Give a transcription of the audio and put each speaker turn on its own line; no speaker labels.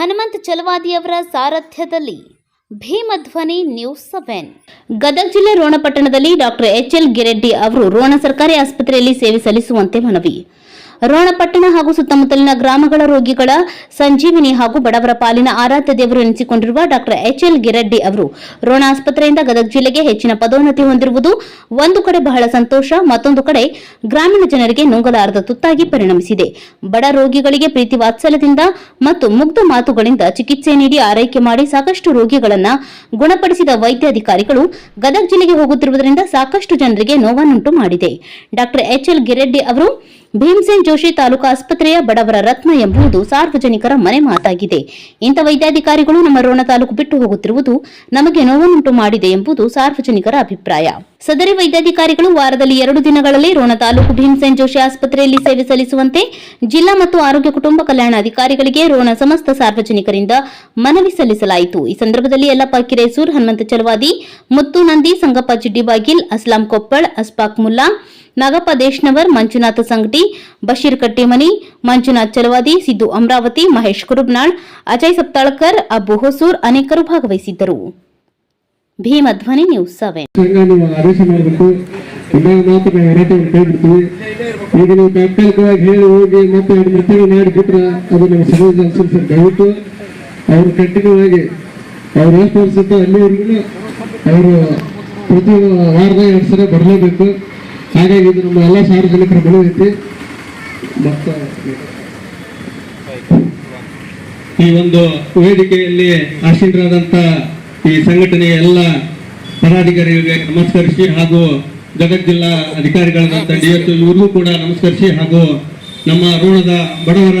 ಹನುಮಂತ್ ಚಲವಾದಿಯವರ ಸಾರಥ್ಯದಲ್ಲಿ Bheemadhwani news seven. Gadag ಜಿಲ್ಲೆ ರೋಣಪಟ್ಟಣದಲ್ಲಿ ಡಾಕ್ಟರ್ ಎಚ್ ಎಲ್ ಗಿರೆಡ್ಡಿ ಅವರು ರೋಣ ಸರ್ಕಾರಿ ಆಸ್ಪತ್ರೆಯಲ್ಲಿ ಸೇವೆ ಸಲ್ಲಿಸುವಂತೆ ಮನವಿ. ರೋಣ ಪಟ್ಟಣ ಹಾಗೂ ಸುತ್ತಮುತ್ತಲಿನ ಗ್ರಾಮಗಳ ರೋಗಿಗಳ ಸಂಜೀವಿನಿ ಹಾಗೂ ಬಡವರ ಪಾಲಿನ ಆರಾಧ್ಯ ದೇವರು ಎನಿಸಿಕೊಂಡಿರುವ ಡಾಕ್ಟರ್ ಎಚ್ ಎಲ್ ಗಿರೆಡ್ಡಿ ಅವರು ರೋಣ ಆಸ್ಪತ್ರೆಯಿಂದ ಗದಗ ಜಿಲ್ಲೆಗೆ ಹೆಚ್ಚಿನ ಪದೋನ್ನತಿ ಹೊಂದಿರುವುದು ಒಂದು ಕಡೆ ಬಹಳ ಸಂತೋಷ, ಮತ್ತೊಂದು ಕಡೆ ಗ್ರಾಮೀಣ ಜನರಿಗೆ ನುಂಗಲಾರದ ತುತ್ತಾಗಿ ಪರಿಣಮಿಸಿದೆ. ಬಡ ರೋಗಿಗಳಿಗೆ ಪ್ರೀತಿ ವಾತ್ಸಲ್ಯದಿಂದ ಮತ್ತು ಮುಗ್ಧ ಮಾತುಗಳಿಂದ ಚಿಕಿತ್ಸೆ ನೀಡಿ ಆರೈಕೆ ಮಾಡಿ ಸಾಕಷ್ಟು ರೋಗಿಗಳನ್ನು ಗುಣಪಡಿಸಿದ ವೈದ್ಯಾಧಿಕಾರಿಗಳು ಗದಗ ಜಿಲ್ಲೆಗೆ ಹೋಗುತ್ತಿರುವುದರಿಂದ ಸಾಕಷ್ಟು ಜನರಿಗೆ ನೋವನ್ನುಂಟು ಮಾಡಿದೆ. ಡಾಕ್ಟರ್ ಎಚ್ ಎಲ್ ಗಿರೆಡ್ಡಿ ಅವರು ಭೀಮಸೇನ್ ಜೋಶಿ ತಾಲೂಕು ಆಸ್ಪತ್ರೆಯ ಬಡವರ ರತ್ನ ಎಂಬುದು ಸಾರ್ವಜನಿಕರ ಮನೆ ಮಾತಾಗಿದೆ. ಇಂಥ ವೈದ್ಯಾಧಿಕಾರಿಗಳು ನಮ್ಮ ರೋಣ ತಾಲೂಕು ಬಿಟ್ಟು ಹೋಗುತ್ತಿರುವುದು ನಮಗೆ ನೋವನ್ನುಂಟು ಮಾಡಿದೆ ಎಂಬುದು ಸಾರ್ವಜನಿಕರ ಅಭಿಪ್ರಾಯ. ಸದರಿ ವೈದ್ಯಾಧಿಕಾರಿಗಳು ವಾರದಲ್ಲಿ ಎರಡು ದಿನಗಳಲ್ಲಿ ರೋಣ ತಾಲೂಕು ಭೀಮಸೇನ್ ಜೋಶಿ ಆಸ್ಪತ್ರೆಯಲ್ಲಿ ಸೇವೆ ಸಲ್ಲಿಸುವಂತೆ ಜಿಲ್ಲಾ ಮತ್ತು ಆರೋಗ್ಯ ಕುಟುಂಬ ಕಲ್ಯಾಣ ಅಧಿಕಾರಿಗಳಿಗೆ ರೋಣ ಸಮಸ್ತ ಸಾರ್ವಜನಿಕರಿಂದ ಮನವಿ ಸಲ್ಲಿಸಲಾಯಿತು. ಈ ಸಂದರ್ಭದಲ್ಲಿ ಯಲ್ಲಪ್ಪ ಕಿರೇಸೂರ್, ಹನುಮಂತ ಚಲವಾದಿ, ಮುತ್ತು ನಂದಿ, ಸಂಗಪ್ಪ ಚಿಡ್ಡಿಬಾಗಿಲ್, ಅಸ್ಲಾಂ ಕೊಪ್ಪಳ್, ಅಸ್ಪಾಕ್ ಮುಲ್ಲಾ, ನಾಗಪ್ಪ ದೇಶ್ನವರ್, ಮಂಜುನಾಥ ಸಂಗಟಿ ಬಶೀರ್ ಕಟ್ಟಿಮನಿ, ಮಂಜುನಾಥ್ ಚಲವಾದಿ, ಸಿದ್ದು ಅಮರಾವತಿ, ಮಹೇಶ್ ಕುರುಬ್ನಾಳ್, ಅಜಯ್ ಸಪ್ತಾಳ್ಕರ್, ಅಬ್ಬು ಹೊಸೂರ್ ಅನೇಕರು ಭಾಗವಹಿಸಿದ್ದರು. ಭೀಮಧ್ವನಿ ನ್ಯೂಸ್
ಬಿಡ್ತೀವಿ ಈಗ ಹೇಳಿ ಅವರು ಅವ್ರು ಎಷ್ಟು ಅಲ್ಲಿವರೆಗೂ ಅವರು ಪ್ರತಿ ವಾರದ ಎರಡು ಸಲ ಬರಲೇಬೇಕು. ಹಾಗಾಗಿ ಇದು ನಮ್ಮ ಎಲ್ಲ ಸಾರ್ವಜನಿಕರ ಐತಿ ಮತ್ತು ಈ ಒಂದು ವೇದಿಕೆಯಲ್ಲಿ ಆಸೀನರಾದಂತ ಈ ಸಂಘಟನೆಯ ಎಲ್ಲ ಪದಾಧಿಕಾರಿಗಳಿಗೆ ನಮಸ್ಕರಿಸಿ ಹಾಗೂ ಗದಗ ಜಿಲ್ಲಾ ಅಧಿಕಾರಿಗಳಾದಂಥ ಡಿ ಎಸ್ ಕೂಡ ನಮಸ್ಕರಿಸಿ ಹಾಗೂ ನಮ್ಮ ಋಣದ ಬಡವರ